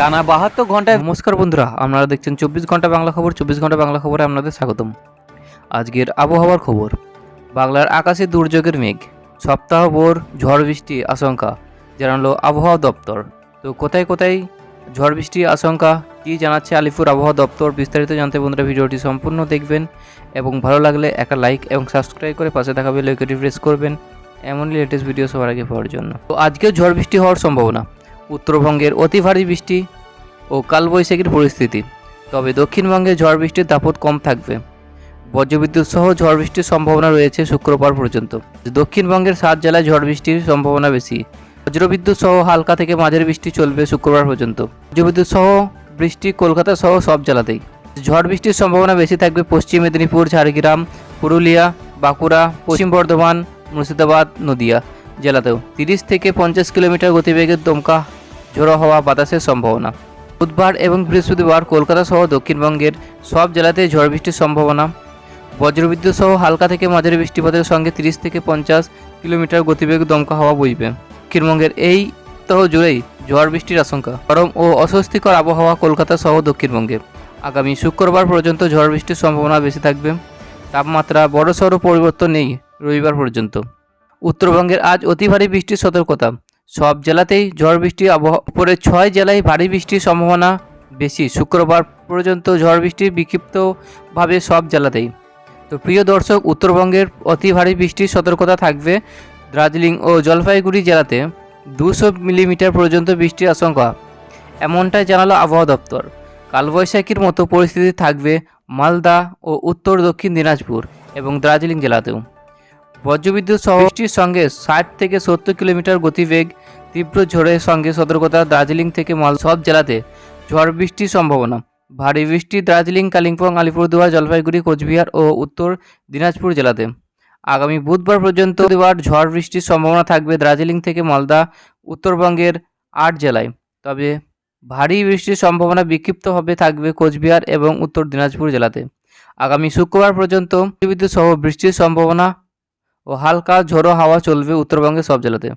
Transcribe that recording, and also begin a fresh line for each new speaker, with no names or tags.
টানা বাহাত্তর ঘন্টায় নমস্কার বন্ধুরা, আপনারা দেখছেন চব্বিশ ঘণ্টা বাংলা খবর, চব্বিশ ঘণ্টা বাংলা খবরে আপনাদের স্বাগতম। আজকের আবহাওয়ার খবর। বাংলার আকাশে দুর্যোগের মেঘ। সপ্তাহ সপ্তাহভর ঝড় বৃষ্টি আশঙ্কা, জানালো আবহাওয়া দপ্তর। তো কোথায় কোথায় ঝড় বৃষ্টির আশঙ্কা, কী জানাচ্ছে আলিপুর আবহাওয়া দপ্তর, বিস্তারিত জানতে বন্ধুরা ভিডিওটি সম্পূর্ণ দেখবেন এবং ভালো লাগলে একটা লাইক এবং সাবস্ক্রাইব করে পাশে থাকা বেল প্রেস করবেন। এমনই লেটেস্ট ভিডিও সবার আগে পাওয়ার জন্য। তো আজকেও ঝড় বৃষ্টি হওয়ার সম্ভাবনা। উত্তরবঙ্গের অতি ভারী বৃষ্টি ও কালবৈশাখীর পরিস্থিতি। তবে দক্ষিণবঙ্গে ঝড় বৃষ্টির দাপট কম থাকবে। বজ্রবিদ্যুৎ সহ ঝড় বৃষ্টির সম্ভাবনা রয়েছে শুক্রবার পর্যন্ত। দক্ষিণবঙ্গের সাত জেলায় ঝড় বৃষ্টির সম্ভাবনা বেশি। বজ্রবিদ্যুৎ সহ হালকা থেকে মাঝারি বৃষ্টি চলবে শুক্রবার পর্যন্ত। বজ্রবিদ্যুৎ সহ বৃষ্টি কলকাতা সহ সব জেলাতেই। ঝড় বৃষ্টির সম্ভাবনা বেশি থাকবে পশ্চিম মেদিনীপুর, ঝাড়গ্রাম, পুরুলিয়া, বাঁকুড়া, পশ্চিম বর্ধমান, মুর্শিদাবাদ, নদিয়া জেলাতেও। তিরিশ থেকে পঞ্চাশ কিলোমিটার গতিবেগের দমকা ঝোড়ো হওয়া বাতাসের সম্ভাবনা। বুধবার এবং বৃহস্পতিবার কলকাতা সহ দক্ষিণবঙ্গের সব জেলাতে ঝড় বৃষ্টির সম্ভাবনা। বজ্রবিদ্যুৎ সহ হালকা থেকে মাঝারি বৃষ্টিপাতের সঙ্গে তিরিশ থেকে পঞ্চাশ কিলোমিটার গতিবেগ দমকা হওয়া বইবে। দক্ষিণবঙ্গের এই তহ জুড়েই ঝড় বৃষ্টির আশঙ্কা, গরম ও অস্বস্তিকর আবহাওয়া কলকাতা সহ দক্ষিণবঙ্গে। আগামী শুক্রবার পর্যন্ত ঝড় বৃষ্টির সম্ভাবনা বেশি থাকবে। তাপমাত্রা বড়সড় পরিবর্তন নেই রবিবার পর্যন্ত। উত্তরবঙ্গের আজ অতি ভারী বৃষ্টির সতর্কতা। সব জেলাতেই ঝড় বৃষ্টি, আবহাওয়া পরে ছয় জেলায় ভারী বৃষ্টির সম্ভাবনা বেশি। শুক্রবার পর্যন্ত ঝড় বৃষ্টি বিক্ষিপ্তভাবে সব জেলাতেই। তো প্রিয় দর্শক, উত্তরবঙ্গের অতি ভারী বৃষ্টির সতর্কতা থাকবে দার্জিলিং ও জলপাইগুড়ি জেলাতে দুশো মিলিমিটার পর্যন্ত বৃষ্টির আশঙ্কা। এমনটাই জানালো আবহাওয়া দপ্তর। কালবৈশাখীর মতো পরিস্থিতি থাকবে মালদা ও উত্তর দক্ষিণ দিনাজপুর এবং দার্জিলিং জেলাতেও। বজ্রবিদ্যুৎ সহ সঙ্গে ষাট থেকে সত্তর কিলোমিটার গতিবেগ তীব্র ঝড়ের সঙ্গে সতর্কতা দার্জিলিং থেকে মাল সব জেলাতে ঝড় বৃষ্টির সম্ভাবনা। ভারী বৃষ্টি দার্জিলিং, কালিম্পং, আলিপুরদুয়ার, জলপাইগুড়ি, কোচবিহার ও উত্তর দিনাজপুর জেলাতে। আগামী বুধবার পর্যন্ত বুধবার ঝড় বৃষ্টির সম্ভাবনা থাকবে দার্জিলিং থেকে মালদা, উত্তরবঙ্গের আট জেলায়। তবে ভারী বৃষ্টির সম্ভাবনা বিক্ষিপ্তভাবে থাকবে কোচবিহার এবং উত্তর দিনাজপুর জেলাতে। আগামী শুক্রবার পর্যন্ত বিদ্যুৎ সহ বৃষ্টির সম্ভাবনা ও হালকা ঝোড়ো হাওয়া চলবে উত্তরবঙ্গের সব জেলাতে।